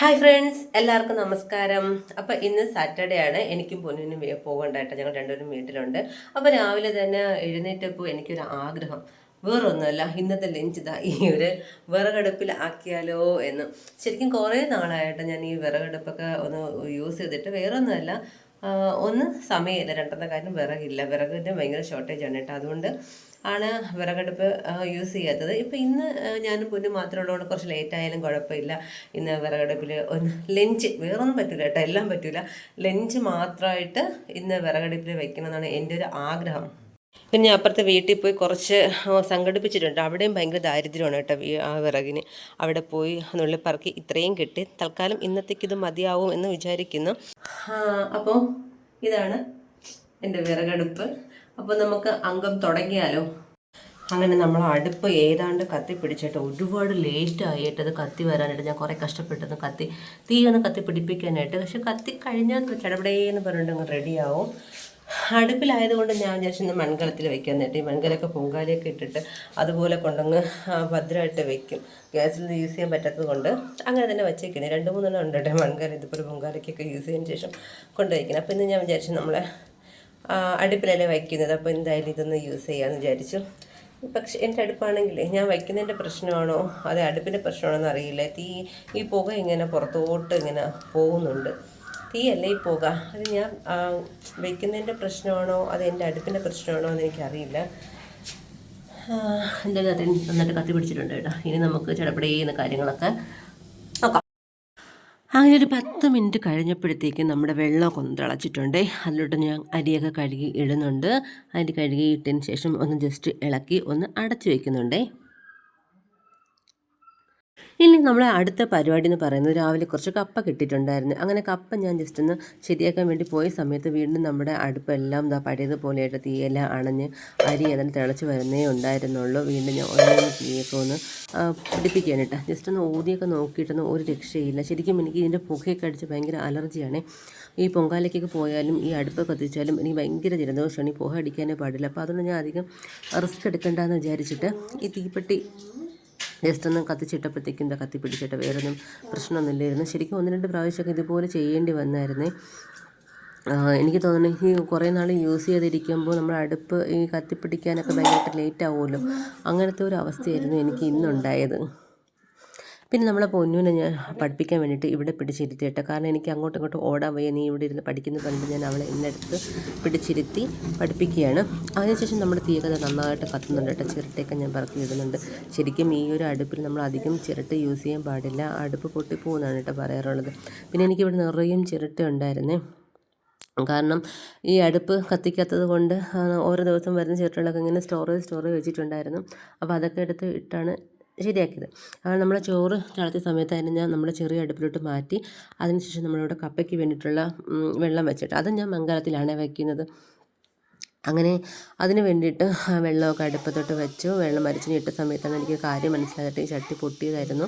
Hi friends എല്ലാവർക്കും നമസ്കാരം. അപ്പോൾ ഇന്ന് സാറ്റർഡേ ആണ്. എനിക്കും പൊന്നിനും പോകേണ്ടായിട്ട് ഞങ്ങൾ രണ്ടുപേരും വീട്ടിലുണ്ട്. അപ്പോൾ രാവിലെ തന്നെ എഴുന്നേറ്റപ്പോൾ എനിക്കൊരു ആഗ്രഹം. വേറൊന്നുമല്ല ഇന്നത്തെ ലഞ്ച് ഇതാ. ഈ ഒരു വിറകടുപ്പിൽ ആക്കിയാലോ എന്ന്. ശരിക്കും കുറേ നാളായിട്ട് ഞാൻ ഈ വിറകടുപ്പൊക്കെ ഒന്ന് യൂസ് ചെയ്തിട്ട് വേറൊന്നുമല്ല. ഒന്ന് സമയമില്ല. രണ്ടാമത്തെ കാര്യം വിറകില്ല. വിറകിന്റെ ഭയങ്കര ഷോർട്ടേജ് ആണ് കേട്ടോ. അതുകൊണ്ട് ആണ് വിറകടുപ്പ് യൂസ് ചെയ്യാത്തത്. ഇപ്പം ഇന്ന് ഞാനും പൊന്നും മാത്രമേ ഉള്ളതുകൊണ്ട് കുറച്ച് ലേറ്റ് ആയാലും കുഴപ്പമില്ല. ഇന്ന് വിറകടുപ്പിൽ ഒന്ന് ലഞ്ച് വേറൊന്നും പറ്റില്ല കേട്ടോ. എല്ലാം പറ്റില്ല ലഞ്ച് മാത്രമായിട്ട് ഇന്ന് വിറകടുപ്പിൽ വെക്കണമെന്നാണ് എന്റെ ഒരു ആഗ്രഹം. പിന്നെ ഞാൻ അപ്പുറത്തെ വീട്ടിൽ പോയി കുറച്ച് സംഘടിപ്പിച്ചിട്ടുണ്ട്. അവിടെയും ഭയങ്കര ദാരിദ്ര്യമാണ് കേട്ടോ ആ വിറകിന്. അവിടെ പോയി നുള്ളിപ്പറക്കി ഇത്രയും കിട്ടി. തൽക്കാലം ഇന്നത്തേക്ക് ഇത് മതിയാവും എന്ന് വിചാരിക്കുന്നു. അപ്പോൾ ഇതാണ് എന്റെ വിറകടുപ്പ്. അപ്പോൾ നമുക്ക് അംഗം തുടങ്ങിയാലോ? അങ്ങനെ നമ്മൾ അടുപ്പ് ഏതാണ്ട് കത്തി പിടിച്ചിട്ട് ഒരുപാട് ലേറ്റ് ആയിട്ട് അത് കത്തി വരാനായിട്ട്. ഞാൻ കുറേ കഷ്ടപ്പെട്ടെന്ന് കത്തി തീ ഒന്ന് കത്തി പിടിപ്പിക്കാനായിട്ട്. പക്ഷെ കത്തി കഴിഞ്ഞാൽ ചടപടേന്ന് പറഞ്ഞിട്ട് അങ്ങ് റെഡിയാവും അടുപ്പിലായതുകൊണ്ട് ഞാൻ വിചാരിച്ചു ഇന്ന് മൺകലത്തിൽ വെക്കാൻ നേട്ടി ഈ മൺകലൊക്കെ പൊങ്കാലയൊക്കെ ഇട്ടിട്ട് അതുപോലെ കൊണ്ടങ്ങ് ഭദ്രമായിട്ട് വെക്കും. ഗ്യാസിൽ യൂസ് ചെയ്യാൻ പറ്റാത്തത് കൊണ്ട് അങ്ങനെ തന്നെ വെച്ചേക്കുന്നത് രണ്ട് മൂന്നെണ്ണം ഉണ്ട് കേട്ടോ മൺകല. ഇതുപോലെ പൊങ്കാലയ്ക്കൊക്കെ യൂസ് ചെയ്തതിന് ശേഷം കൊണ്ടുവയ്ക്കുന്നത് അപ്പോൾ ഇന്ന് ഞാൻ വിചാരിച്ചു നമ്മളെ അടുപ്പിലല്ലേ വയ്ക്കുന്നത് അപ്പോൾ എന്തായാലും ഇതൊന്ന് യൂസ് ചെയ്യാമെന്ന് വിചാരിച്ചു. പക്ഷെ എന്റെ അടുപ്പാണെങ്കിൽ ഞാൻ വയ്ക്കുന്നതിന്റെ പ്രശ്നമാണോ അതെ അടുപ്പിന്റെ പ്രശ്നമാണോ എന്ന് അറിയില്ല. തീ ഈ പുക ഇങ്ങനെ പുറത്തോട്ട് ഇങ്ങനെ പോകുന്നുണ്ട്. തീയല്ല പുക? അത് ഞാൻ വെക്കുന്നതിന്റെ പ്രശ്നമാണോ? അത് എന്റെ അടുപ്പിന്റെ പ്രശ്നമാണോ എന്ന് എനിക്കറിയില്ല. എന്തായാലും അതിന് നന്നായിട്ട് കത്തി പിടിച്ചിട്ടുണ്ട് കേട്ടോ. ഇനി നമുക്ക് ചടപടേന്ന് കാര്യങ്ങളൊക്കെ നോക്കാം. അങ്ങനെ ഒരു പത്ത് മിനിറ്റ് കഴിഞ്ഞപ്പോഴത്തേക്കും നമ്മുടെ വെള്ളമൊക്കെ ഒന്ന് തിളച്ചിട്ടുണ്ട് അതിലോട്ട് ഞാൻ അരിയൊക്കെ കഴുകി ഇടുന്നുണ്ട്. അരി കഴുകി ഇട്ടതിന് ശേഷം ഒന്ന് ജസ്റ്റ് ഇളക്കി ഒന്ന് അടച്ചു വെക്കുന്നുണ്ടേ. ഇനി നമ്മളെ അടുത്ത പരിപാടി എന്ന് പറയുന്നത് രാവിലെ കുറച്ച് കപ്പ കിട്ടിയിട്ടുണ്ടായിരുന്നു. അങ്ങനെ കപ്പ ഞാൻ ജസ്റ്റ് ഒന്ന് ശരിയാക്കാൻ വേണ്ടി പോയ സമയത്ത് വീണ്ടും നമ്മുടെ അടുപ്പെല്ലാം ഇതാ പഴയതുപോലെയായിട്ട് തീയെല്ലാം അണഞ്ഞ് അരി അതിന് തിളച്ച് വരുന്നേ ഉണ്ടായിരുന്നുള്ളൂ. വീണ്ടും ഞാൻ ഓരോന്ന് തീയൊക്കെ ഒന്ന് ആ, പിടിപ്പിക്കുകയാണ് ജസ്റ്റ് ഒന്ന് ഊതിയൊക്കെ നോക്കിയിട്ടൊന്നും ഒരു രക്ഷയില്ല. ശരിക്കും എനിക്ക് ഇതിന്റെ പുകയൊക്കെ അടിച്ച് ഭയങ്കര അലർജിയാണ്. ഈ പൊങ്കാലയ്ക്കൊക്കെ പോയാലും ഈ അടുപ്പ് കത്തിച്ചാലും എനിക്ക് ഭയങ്കര ജലദോഷമാണ്. ഈ പുക അടിക്കാനേ പാടില്ല. അപ്പോൾ അതുകൊണ്ട് ഞാൻ അധികം റിസ്ക് എടുക്കണ്ടെന്ന് വിചാരിച്ചിട്ട് ഈ തീപ്പെട്ടി ജസ്റ്റ് ഒന്ന് കത്തിച്ചിട്ടപ്പോഴത്തേക്കും എന്താ കത്തി പിടിച്ചിട്ട് വേറൊന്നും പ്രശ്നമൊന്നുമില്ലായിരുന്നു ശരിക്കും ഒന്ന് രണ്ട് പ്രാവശ്യമൊക്കെ ഇതുപോലെ ചെയ്യേണ്ടി വന്നായിരുന്നേ. എനിക്ക് തോന്നുന്നു ഈ കുറേ നാൾ യൂസ് ചെയ്തിരിക്കുമ്പോൾ നമ്മൾ അടുപ്പ് ഈ കത്തിപ്പിടിക്കാനൊക്കെ ഭയങ്കര ലേറ്റ് ആവുമല്ലോ. അങ്ങനത്തെ ഒരു അവസ്ഥയായിരുന്നു എനിക്ക് ഇന്നുണ്ടായത്. പിന്നെ നമ്മളെ പൊന്നുവിനെ ഞാൻ പഠിപ്പിക്കാൻ വേണ്ടിയിട്ട് ഇവിടെ പിടിച്ചിരുത്തിയിട്ട് കാരണം എനിക്ക് അങ്ങോട്ടും ഇങ്ങോട്ടും ഓടാൻ വയ്യ. നീ ഇവിടെ ഇരുന്ന് പഠിക്കുന്ന പറഞ്ഞിട്ട് ഞാൻ അവളെ എന്നെടുത്ത് പിടിച്ചിരുത്തി പഠിപ്പിക്കുകയാണ്. അതിനുശേഷം നമ്മുടെ തീയൊക്കെ നന്നായിട്ട് കത്തുന്നുണ്ട് കേട്ടോ. ചിരട്ടയൊക്കെ ഞാൻ പറക്കി ഇടുന്നുണ്ട്. ശരിക്കും ഈ ഒരു അടുപ്പിൽ നമ്മൾ അധികം ചിരട്ട യൂസ് ചെയ്യാൻ പാടില്ല. അടുപ്പ് പൊട്ടിപ്പോകുന്നതാണ് കേട്ടോ പറയാറുള്ളത്. പിന്നെ എനിക്കിവിടെ നിറയും ചിരട്ട ഉണ്ടായിരുന്നേ. കാരണം ഈ അടുപ്പ് കത്തിക്കാത്തത് കൊണ്ട് ഓരോ ദിവസം വരുന്ന ചിരട്ടകളൊക്കെ ഇങ്ങനെ സ്റ്റോറേജ് സ്റ്റോറേജ് വെച്ചിട്ടുണ്ടായിരുന്നു. അപ്പോൾ അതൊക്കെ എടുത്ത് ഇട്ടാണ് ശരിയാക്കിയത്. അപ്പോൾ നമ്മൾ ചോറ് തിളച്ച സമയത്ത് അതിനെ ഞാൻ നമ്മുടെ ചെറിയ അടുപ്പിലോട്ട് മാറ്റി അതിനുശേഷം നമ്മളിവിടെ കപ്പയ്ക്ക് വേണ്ടിയിട്ടുള്ള വെള്ളം വെച്ചിട്ട് അത് ഞാൻ മംഗലത്തിലാണ് വയ്ക്കുന്നത് അങ്ങനെ അതിന് വേണ്ടിയിട്ട് വെള്ളമൊക്കെ അടുപ്പത്തോട്ട് വെച്ചു. വെള്ളം മരിച്ചിന് ഇട്ട സമയത്താണ് എനിക്ക് കാര്യം മനസ്സിലായിട്ട് ഈ ചട്ടി പൊട്ടിയതായിരുന്നു.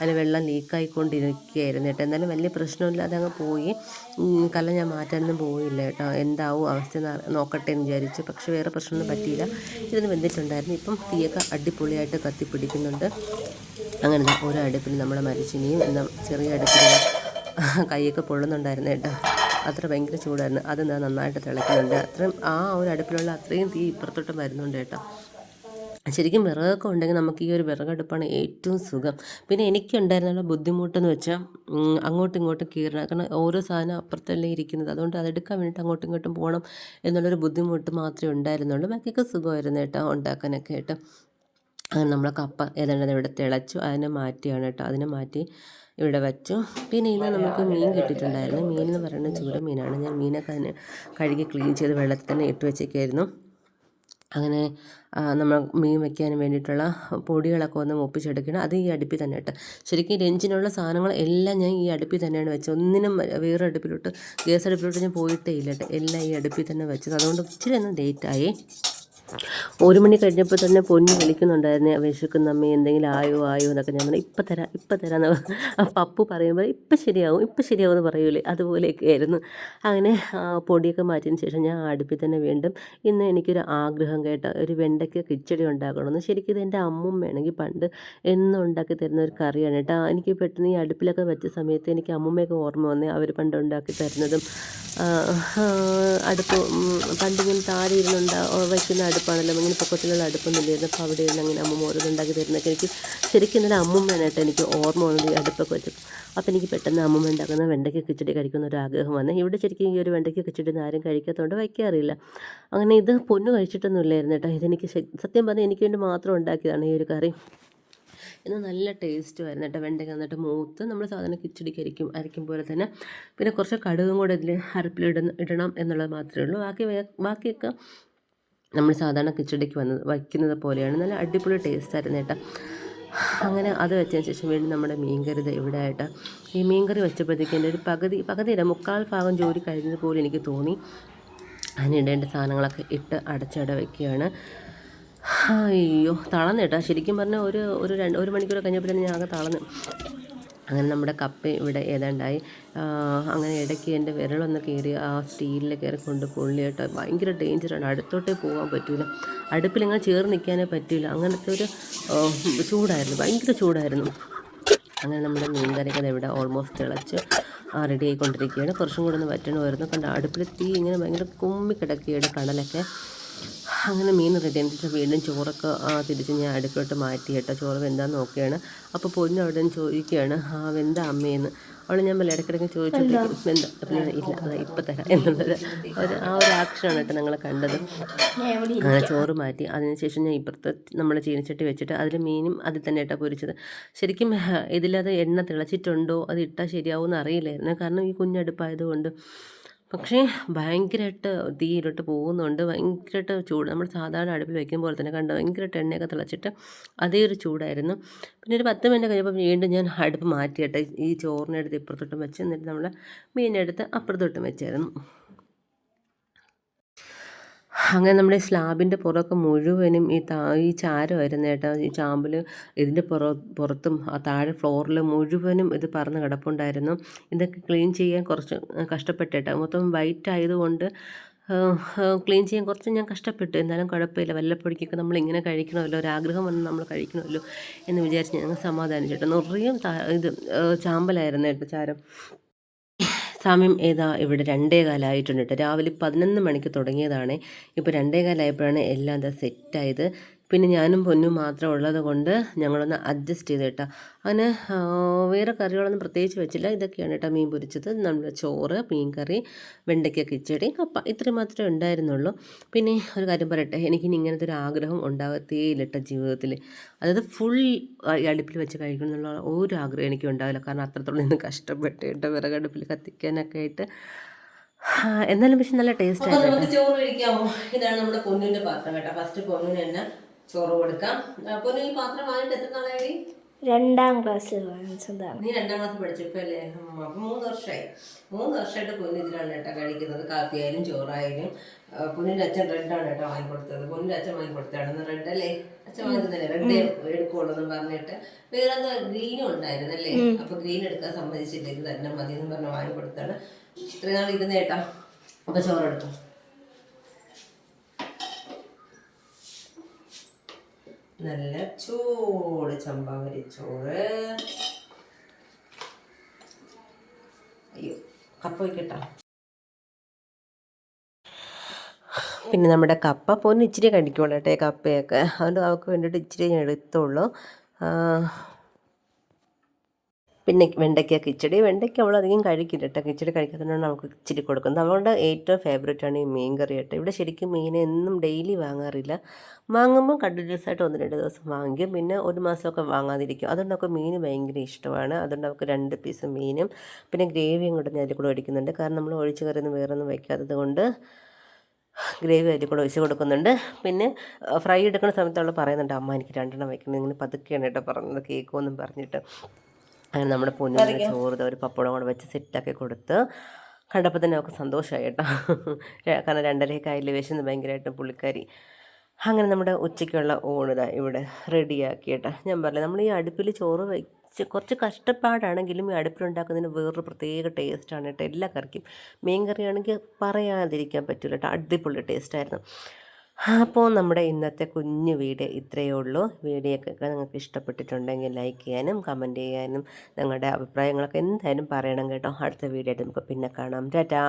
അതിൽ വെള്ളം ലീക്കായിക്കൊണ്ടിരിക്കുകയായിരുന്നു കേട്ടോ. എന്നാലും വലിയ പ്രശ്നമില്ലാതെ അങ്ങ് പോയി. കല്ലം കല ഞാൻ മാറ്റാനൊന്നും പോയില്ല കേട്ടോ. എന്താവും അവസ്ഥ നോക്കട്ടെ എന്ന് വിചാരിച്ചു. പക്ഷേ വേറെ പ്രശ്നമൊന്നും പറ്റിയില്ല. ഇതൊന്ന് വെന്തിട്ടുണ്ടായിരുന്നു ഇപ്പം തീയൊക്കെ അടിപൊളിയായിട്ട് കത്തിപ്പിടിക്കുന്നുണ്ട്. അങ്ങനെ ഓരോ അടുപ്പിൽ നമ്മളെ മരിച്ചിനിയും എന്താ ചെറിയ അടുപ്പിൽ കൈയൊക്കെ പൊള്ളുന്നുണ്ടായിരുന്നു കേട്ടോ. അത്ര ഭയങ്കര ചൂടായിരുന്നു. അത് നന്നായിട്ട് തിളയ്ക്കുന്നുണ്ട്. അത്രയും ആ ഒരു അടുപ്പിലുള്ള അത്രയും തീ ഇപ്പുറത്തോട്ട് വരുന്നുണ്ട് കേട്ടോ. ശരിക്കും വിറകൊക്കെ ഉണ്ടെങ്കിൽ നമുക്ക് ഈ ഒരു വിറകടുപ്പാണ് ഏറ്റവും സുഖം. പിന്നെ എനിക്കുണ്ടായിരുന്നുള്ള ബുദ്ധിമുട്ടെന്ന് വെച്ചാൽ അങ്ങോട്ടും ഇങ്ങോട്ടും കീറണം. കാരണം ഓരോ സാധനം അപ്പുറത്തല്ലേ ഇരിക്കുന്നത്. അതുകൊണ്ട് അതെടുക്കാൻ വേണ്ടിയിട്ട് അങ്ങോട്ടും ഇങ്ങോട്ടും പോകണം എന്നുള്ളൊരു ബുദ്ധിമുട്ട് മാത്രമേ ഉണ്ടായിരുന്നുള്ളൂ. ബാക്കിയൊക്കെ സുഖമായിരുന്നു കേട്ടോ ഉണ്ടാക്കാനൊക്കെ കേട്ടോ നമ്മൾ കപ്പ ഏതാണ്ട് ഇവിടെ തിളച്ചു അതിനെ മാറ്റിയാണ് കേട്ടോ. അതിനെ മാറ്റി ഇവിടെ വെച്ചു. പിന്നെ ഇന്ന് നമുക്ക് മീൻ കിട്ടിയിട്ടുണ്ടായിരുന്നു. മീൻ എന്ന് പറയുന്നത് ചൂര മീനാണ് ഞാൻ മീനൊക്കെ അതിന് കഴുകി ക്ലീൻ ചെയ്ത് വെള്ളത്തിൽ തന്നെ ഇട്ട് വെച്ചേക്കായിരുന്നു. അങ്ങനെ നമ്മൾ മീൻ വയ്ക്കാൻ വേണ്ടിയിട്ടുള്ള പൊടികളൊക്കെ ഒന്ന് ഒപ്പിച്ചെടുക്കണം അത് ഈ അടുപ്പിൽ തന്നെ ഇട്ട്. ശരിക്കും രഞ്ജിനുള്ള സാധനങ്ങൾ എല്ലാം ഞാൻ ഈ അടുപ്പിൽ തന്നെയാണ് വെച്ചത്. ഒന്നിനും വേറെ അടുപ്പിലോട്ട് ഗ്യാസ് അടുപ്പിലോട്ട് ഞാൻ പോയിട്ടേ ഇല്ല എല്ലാം ഈ അടുപ്പിൽ തന്നെ വെച്ചത്. അതുകൊണ്ട് ഇച്ചിരി ഒന്ന് ലേറ്റായി ഒരു മണി കഴിഞ്ഞപ്പോൾ തന്നെ പൊന്നു വിളിക്കുന്നുണ്ടായിരുന്നു വിശക്കുന്ന അമ്മ എന്തെങ്കിലും ആയോ ആയോ എന്നൊക്കെ ഞാൻ പറഞ്ഞു ഇപ്പം തരാം ഇപ്പം തരാം ആ പപ്പു പറയുമ്പോൾ ഇപ്പം ശരിയാവും ഇപ്പം ശരിയാവും എന്ന് പറയൂലേ അതുപോലെയൊക്കെ ആയിരുന്നു. അങ്ങനെ പൊടിയൊക്കെ മാറ്റിയതിന് ശേഷം ഞാൻ അടുപ്പിൽ തന്നെ വീണ്ടും ഇന്ന് എനിക്കൊരു ആഗ്രഹം കേട്ട ഒരു വെണ്ടയ്ക്ക കിച്ചടി ഉണ്ടാക്കണമെന്ന്. ശരിക്കും ഇത് എന്റെ അമ്മും വേണമെങ്കിൽ പണ്ട് എന്നും ഉണ്ടാക്കി തരുന്ന ഒരു കറിയാണ് കേട്ടോ. എനിക്ക് പെട്ടെന്ന് ഈ അടുപ്പിലൊക്കെ വെച്ച സമയത്ത് എനിക്ക് അമ്മുമ്മയൊക്കെ ഓർമ്മ വന്നേ അവർ പണ്ട് ഉണ്ടാക്കി തരുന്നതും അടുപ്പ് പണ്ടിങ്ങനെ താഴെ ഇരുന്നുണ്ടാ വയ്ക്കുന്ന അടുപ്പാണല്ലോ. ഇങ്ങനെ പൊക്കത്തിലുള്ള അടുപ്പൊന്നും ഇല്ലായിരുന്നു. അപ്പോൾ അവിടെ ഇരുന്ന് അങ്ങനെ അമ്മ ഓരോന്നുണ്ടാക്കി തരുന്നൊക്കെ എനിക്ക് ശരിക്കും ഇന്നലെ വേണമായിട്ട് എനിക്ക് ഓർമ്മ വന്നത് ഈ അടുപ്പൊക്കെ വെച്ച്. അപ്പോൾ എനിക്ക് പെട്ടെന്ന് അമ്മ ഉണ്ടാക്കുന്ന വെണ്ടയ്ക്ക് കിച്ചടി കഴിക്കുന്ന ഒരു ആഗ്രഹം വന്നു ഇവിടെ ശരിക്കും ഈ ഒരു വെണ്ടയ്ക്ക് കിച്ചടി ആരും കഴിക്കാത്തതുകൊണ്ട് വയ്ക്കാറില്ല. അങ്ങനെ ഇത് പൊന്നു കഴിച്ചിട്ടൊന്നും ഇല്ലായിരുന്നു കേട്ടോ. ഇതെനിക്ക് സത്യം പറഞ്ഞാൽ എനിക്ക് വേണ്ടി മാത്രം ഉണ്ടാക്കിയതാണ് ഈ ഒരു കറി. ഇന്ന് നല്ല ടേസ്റ്റ് ആയിരുന്നു കേട്ടോ. വെണ്ടയ്ക്ക എന്നിട്ട് മൂത്ത് നമ്മൾ സാധാരണ കിച്ചടിക്ക് അരിക്കും അരിക്കും പോലെ തന്നെ. പിന്നെ കുറച്ച് കടുകും കൂടെ ഇതിൽ അരപ്പിലിടുന്ന ഇടണം എന്നുള്ളത് മാത്രമേ ഉള്ളൂ. ബാക്കി ബാക്കിയൊക്കെ നമ്മൾ സാധാരണ കിച്ചടിക്ക് വന്ന് വയ്ക്കുന്നത് പോലെയാണ്. നല്ല അടിപൊളി ടേസ്റ്റ് ആയിരുന്നു കേട്ടോ അങ്ങനെ അത് വെച്ചതിന് ശേഷം വീണ്ടും നമ്മുടെ മീൻകറി ഇവിടെ ആയിട്ട് ഈ മീൻകറി വെച്ചപ്പോഴത്തേക്ക് എന്റെ ഒരു പകുതി പകുതിയില്ല മുക്കാൽ ഭാഗം ജോലി കഴിഞ്ഞത് പോലെ എനിക്ക് തോന്നി. അതിനിടേണ്ട സാധനങ്ങളൊക്കെ ഇട്ട് അടച്ചിട വയ്ക്കുകയാണ് അയ്യോ തളർന്നു കേട്ടോ ശരിക്കും പറഞ്ഞാൽ ഒരു ഒരു രണ്ട് ഒരു മണിക്കൂർ കഴിഞ്ഞപ്പോഴാണ് ഞാൻ ആകെ തളർന്ന്. അങ്ങനെ നമ്മുടെ കപ്പ് ഇവിടെ ഏതാണ്ടായി അങ്ങനെ ഇടയ്ക്ക് എന്റെ വിരളൊന്ന് കയറി ആ സ്റ്റീലിൽ കയറി കൊണ്ട് പൊള്ളിയിട്ട് ഭയങ്കര ഡേഞ്ചറാണ്. അടുത്തോട്ടേ പോകാൻ പറ്റില്ല അടുപ്പിലിങ്ങനെ ചേർന്ന് നിൽക്കാനേ പറ്റില്ല അങ്ങനത്തെ ഒരു ചൂടായിരുന്നു. ഭയങ്കര ചൂടായിരുന്നു. അങ്ങനെ നമ്മുടെ മീൻകറികൾ ഇവിടെ ഓൾമോസ്റ്റ് തിളച്ച് റെഡി ആയിക്കൊണ്ടിരിക്കുകയാണ്. കുറച്ചും കൂടെ ഒന്ന് വറ്റണമായിരുന്നു. കണ്ട അടുപ്പിൽ തീ ഇങ്ങനെ ഭയങ്കര കുമ്മി കിടക്കുകയാണ് കടലൊക്കെ. അങ്ങനെ മീൻ റെഡി ശേഷം വീണ്ടും ചോറൊക്കെ തിരിച്ച് ഞാൻ അടുപ്പിലോട്ട് മാറ്റി കേട്ടോ. ചോറ് വെന്താന്ന് നോക്കുകയാണ് അപ്പോൾ പൊന്നു അവിടെ നിന്ന് ചോദിക്കുകയാണ് ആ വെന്ത അമ്മയെന്ന് അവിടെ ഞാൻ വല്ല ഇടയ്ക്കിടയ്ക്ക് ചോദിച്ചിട്ട്. വെന്ത? ഇല്ല അതാ ഇപ്പം തരാം. എന്നുള്ളത് ഒരു ആ ഒരു ആക്ഷനാണ് കേട്ടോ നിങ്ങൾ കണ്ടത്. അങ്ങനെ ചോറ് മാറ്റി. അതിനുശേഷം ഞാൻ ഇപ്പുറത്ത് നമ്മൾ ചീനച്ചട്ടി വെച്ചിട്ട് അതിൽ മീനും അതിൽ തന്നെ ഇട്ടാ പൊരിച്ചത്. ശരിക്കും ഇതിലത് എണ്ണ തിളച്ചിട്ടുണ്ടോ? അത് ഇട്ടാൽ ശരിയാവുമെന്ന് അറിയില്ലായിരുന്നു. കാരണം ഈ കുഞ്ഞടുപ്പായതുകൊണ്ട് പക്ഷേ ഭയങ്കരമായിട്ട് തീയിലോട്ട് പോകുന്നുണ്ട്. ഭയങ്കരമായിട്ട് ചൂട്. നമ്മൾ സാധാരണ അടുപ്പിൽ വെക്കും പോലെ തന്നെ കണ്ട്? ഭയങ്കരമായിട്ട് എണ്ണയൊക്കെ തിളച്ചിട്ട് അതേ ഒരു ചൂടായിരുന്നു. പിന്നെ ഒരു പത്ത് മിനിറ്റ് കഴിഞ്ഞപ്പോൾ വീണ്ടും ഞാൻ അടുപ്പ് മാറ്റിയിട്ട് ഈ ചോറിനെടുത്ത് ഇപ്പുറത്തോട്ടും വെച്ച് എന്നിട്ട് നമ്മൾ മീനെടുത്ത് അപ്പുറത്തോട്ടും വെച്ചായിരുന്നു. അങ്ങനെ നമ്മുടെ സ്ലാബിന്റെ പുറമൊക്കെ മുഴുവനും ഈ താ ഈ ചാരമായിരുന്നു കേട്ടോ. ഈ ചാമ്പൽ ഇതിന്റെ പുറ പുറത്തും ആ താഴെ ഫ്ലോറിൽ മുഴുവനും ഇത് പറന്ന് കിടപ്പുണ്ടായിരുന്നു. ഇതൊക്കെ ക്ലീൻ ചെയ്യാൻ കുറച്ച് കഷ്ടപ്പെട്ടേട്ടോ മൊത്തം വൈറ്റ് ആയതുകൊണ്ട് ക്ലീൻ ചെയ്യാൻ കുറച്ച് ഞാൻ കഷ്ടപ്പെട്ടു. എന്നാലും കുഴപ്പമില്ല. വല്ലപ്പോഴേക്കൊക്കെ നമ്മൾ ഇങ്ങനെ കഴിക്കണമല്ലോ. ഒരാഗ്രഹം വന്ന് നമ്മൾ കഴിക്കണമല്ലോ എന്ന് വിചാരിച്ച് ഞങ്ങൾ സമാധാനിച്ചിട്ട് നിറയും ഇത് ചാമ്പലായിരുന്നു ചാരം. സമയം ഏതാ? ഇവിടെ രണ്ടേ കാലമായിട്ടുണ്ട് കേട്ടോ രാവിലെ പതിനൊന്ന് മണിക്ക് തുടങ്ങിയതാണ്. ഇപ്പോൾ രണ്ടേ കാലമായപ്പോഴാണ് എല്ലാം എന്താ സെറ്റായത് പിന്നെ ഞാനും പൊന്നും മാത്രം ഉള്ളത് കൊണ്ട് ഞങ്ങളൊന്ന് അഡ്ജസ്റ്റ് ചെയ്ത് കേട്ടോ. അങ്ങനെ വേറെ കറികളൊന്നും പ്രത്യേകിച്ച് വെച്ചില്ല. ഇതൊക്കെയാണ് കേട്ടോ മീൻ പൊരിച്ചത്. നമ്മുടെ ചോറ് മീൻ കറി വെണ്ടയ്ക്ക കിച്ചടി കപ്പ ഇത്രയും മാത്രമേ ഉണ്ടായിരുന്നുള്ളൂ. പിന്നെ ഒരു കാര്യം പറയട്ടെ. എനിക്കിനി ഇങ്ങനത്തെ ഒരു ആഗ്രഹം ഉണ്ടാകത്തേയില്ല കേട്ടോ ജീവിതത്തിൽ അതായത് ഫുൾ അടുപ്പിൽ വെച്ച് കഴിക്കണം എന്നുള്ള ഒരു ആഗ്രഹം എനിക്ക് ഉണ്ടാവില്ല. കാരണം അത്രത്തോളം ഇന്ന് കഷ്ടപ്പെട്ട് കേട്ടോ വിറകടുപ്പിൽ കത്തിക്കാനൊക്കെ ആയിട്ട്. എന്നാലും പക്ഷെ നല്ല ടേസ്റ്റ് നമുക്ക് ചോറ് കഴിക്കാമോ? ഇതാണ് നമ്മുടെ പൊന്നുന്റെ പാത്രം കേട്ടോ. ഫസ്റ്റ് പൊന്നിന് തന്നെ ചോറ് കൊടുക്കാം. പൊന്നിൽ ഈ പാത്രം വാങ്ങിട്ട് എത്ര നാളായി? രണ്ടാം ക്ലാസ്സിൽ വാങ്ങിച്ചതാണ്. നീ രണ്ടാം ക്ലാസ് പഠിച്ചപ്പോഴല്ലേ? അപ്പം മൂന്ന് വർഷമായി മൂന്ന് വർഷമായിട്ട് പൊന്നു ഇതിലാണ് കേട്ടോ കഴിക്കുന്നത്. കാപ്പിയായാലും ചോറായാലും. പൊന്നിന്റെ അച്ഛൻ റെഡാണ് കേട്ടോ വാങ്ങിക്കൊടുത്തത് പൊന്നിന്റെ അച്ഛൻ വാങ്ങിക്കൊടുത്താണ് റെഡ് അല്ലേ? അച്ഛൻ വാങ്ങുന്നില്ല റെഡ് എടുക്കുള്ളൂ എന്ന് പറഞ്ഞിട്ട്. വേറെ എന്താ ഉണ്ടായിരുന്നു അല്ലേ? അപ്പൊ ഗ്രീൻ എടുക്കാൻ സമ്മതിച്ചില്ല. ഇത് തന്നെ മതി എന്ന് പറഞ്ഞ് വാങ്ങിക്കൊടുത്താണ് ഇത്രയും നാൾ ഇരുന്നേട്ടാ അപ്പൊ ചോറെടുത്തു നല്ല ചൂട് ചമ്പാവരി ചോറ് അയ്യോ കപ്പ വയ്ക്കട്ടോ പിന്നെ നമ്മുടെ കപ്പ പോന്ന് ഇച്ചിരി ഈ കപ്പയൊക്കെ. അതുകൊണ്ട് അവൾക്ക് വേണ്ടിയിട്ട് ഇച്ചിരി ഞാൻ എടുത്തുള്ളൂ പിന്നെ വെണ്ടയ്ക്ക കിച്ചടി. വെണ്ടയ്ക്ക അവൾ അധികം കഴിക്കില്ല കേട്ടോ. കിച്ചടി കഴിക്കാത്തതുകൊണ്ട് നമുക്ക് ഇച്ചിരി കൊടുക്കുന്നത്. അവളുടെ ഏറ്റവും ഫേവറേറ്റ് ആണ് ഈ മീൻ കറി കേട്ടോ. ഇവിടെ ശരിക്കും മീൻ എന്നും ഡെയിലി വാങ്ങാറില്ല. വാങ്ങുമ്പോൾ കണ്ടിന്യൂസ് ആയിട്ട് ഒന്ന് രണ്ട് ദിവസം വാങ്ങിക്കും. പിന്നെ ഒരു മാസമൊക്കെ വാങ്ങാതിരിക്കും. അതുകൊണ്ട് അവർക്ക് മീൻ ഭയങ്കര ഇഷ്ടമാണ്. അതുകൊണ്ട് നമുക്ക് രണ്ട് പീസ് മീനും പിന്നെ ഗ്രേവിയും കൂടെ ഞാൻ അതിൽ കൂടെ ഒഴിക്കുന്നുണ്ട്. കാരണം നമ്മൾ ഒഴിച്ച് കറിയൊന്നും വേറെ ഒന്നും വയ്ക്കാത്തത് കൊണ്ട് ഗ്രേവി അതിൽ കൂടെ ഒഴിച്ച് കൊടുക്കുന്നുണ്ട്. പിന്നെ ഫ്രൈ എടുക്കുന്ന സമയത്ത് അവൾ പറയുന്നുണ്ട് അമ്മ എനിക്ക് രണ്ടെണ്ണം വയ്ക്കണം. ഇങ്ങനെ പതുക്കെയാണ് കേട്ടോ പറഞ്ഞത്. കേൾക്കുമെന്നും പറഞ്ഞിട്ട്. അങ്ങനെ നമ്മുടെ പൊന്നിന് ചോറ് ഒരു പപ്പടം കൂടെ വെച്ച് സെറ്റാക്കി കൊടുത്ത് കണ്ടപ്പോൾ തന്നെ അവൾക്ക് സന്തോഷമായി കേട്ടോ. കാരണം രണ്ടരയൊക്കെ ആയില്ലേ വിശന്ന് ഭയങ്കരമായിട്ട് പുള്ളിക്കാരി. അങ്ങനെ നമ്മുടെ ഉച്ചയ്ക്കുള്ള ഊണിത ഇവിടെ റെഡിയാക്കിയിട്ട്. ഞാൻ പറഞ്ഞില്ല നമ്മൾ ഈ അടുപ്പിൽ ചോറ് വെച്ച് കുറച്ച് കഷ്ടപ്പാടാണെങ്കിലും ഈ അടുപ്പിലുണ്ടാക്കുന്നതിന് വേറൊരു പ്രത്യേക ടേസ്റ്റാണ് കേട്ടോ. എല്ലാ കറിക്കും. മീൻ കറിയാണെങ്കിൽ പറയാതിരിക്കാൻ പറ്റില്ല കേട്ടോ. അടിപൊളി ടേസ്റ്റായിരുന്നു. അപ്പോൾ നമ്മുടെ ഇന്നത്തെ കുഞ്ഞു വീഡിയോ ഇത്രയേ ഉള്ളൂ. വീഡിയോ നിങ്ങൾക്ക് ഇഷ്ടപ്പെട്ടിട്ടുണ്ടെങ്കിൽ ലൈക്ക് ചെയ്യാനും കമന്റ് ചെയ്യാനും നിങ്ങളുടെ അഭിപ്രായങ്ങളൊക്കെ എന്തായാലും പറയണം കേട്ടോ. അടുത്ത വീഡിയോ ആയിട്ട് നമുക്ക് പിന്നെ കാണാം. ടാറ്റാ.